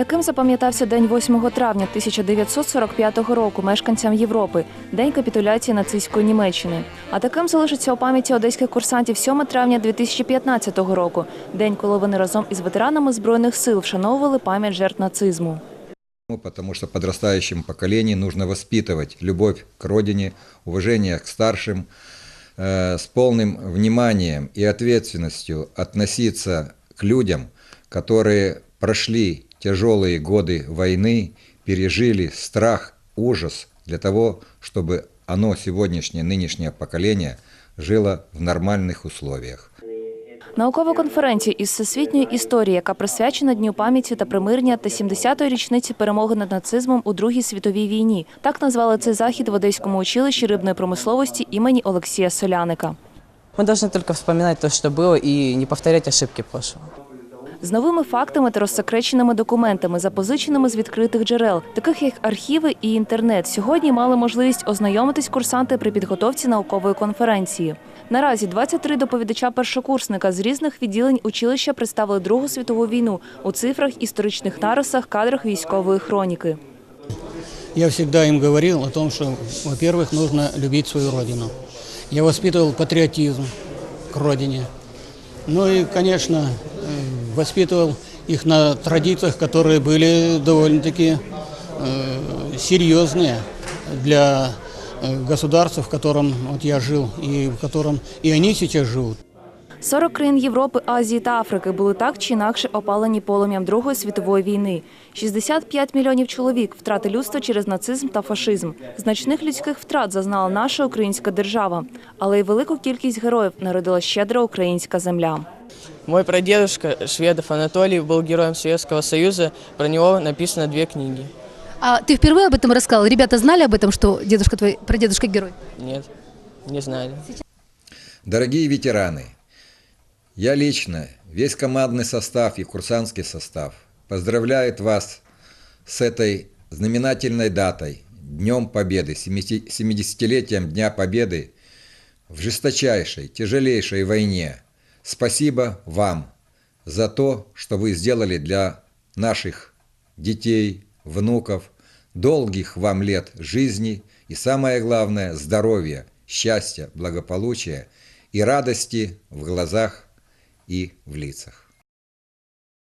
Таким запам'ятався день 8 травня 1945 року мешканцям Європи, день капітуляції нацистської Німеччини. А таким залишиться у пам'яті одеських курсантів 7 травня 2015 року, день, коли вони разом із ветеранами збройних сил вшановували пам'ять жертв нацизму. Ну, Потому что подрастающему поколению нужно воспитывать любовь к родине, уважение к старшим, э, с полным вниманием и ответственностью относиться к людям, которые прошли тяжелые годы войны, пережили страх, ужас для того, чтобы оно, сегодняшнее, нынешнее поколение, жило в нормальных условиях. Наукова конференція із всесвітньої історії, яка присвячена Дню пам'яті та примирення та 70-ї річниці перемоги над нацизмом у Другій світовій війні. Так назвали цей захід в Одеському училищі рибної промисловості імені Олексія Соляника. Мы должны только вспоминать то, что было, и не повторять ошибки прошлого. З новими фактами та розсекреченими документами, запозиченими з відкритих джерел, таких як архіви і інтернет, сьогодні мали можливість ознайомитись курсанти при підготовці наукової конференції. Наразі 23 доповідача-першокурсника з різних відділень училища представили Другу світову війну у цифрах, історичних нарисах, кадрах військової хроніки. Я всегда им говорил о том, что, во-первых, нужно любить свою родину. Я воспитывал патриотизм к родине. Ну и, конечно, э, воспитывал их на традициях, которые были довольно-таки э, серьезные для э, государства, в котором вот я жил и в котором и они сейчас живут. 40 країн Європи, Азії та Африки були так чи інакше опалені полум'ям Другої світової війни. 65 мільйонів чоловік втрати людства через нацизм та фашизм. Значних людських втрат зазнала наша українська держава, але й велику кількість героїв народила щедра українська земля. Мой прадедушка Шведов Анатолий был героем Советского Союза. Про него написано две книги. А ты впервые об этом рассказал? Ребята знали об этом, что дедушка твой, прадедушка герой? Нет, не знали. Дорогие ветераны, я лично, весь командный состав и курсантский состав поздравляет вас с этой знаменательной датой, Днем Победы, 70-летием Дня Победы в жесточайшей, тяжелейшей войне. Спасибо вам за то, что вы сделали для наших детей, внуков, долгих вам лет жизни и, самое главное, здоровья, счастья, благополучия и радости в глазах и в лицах.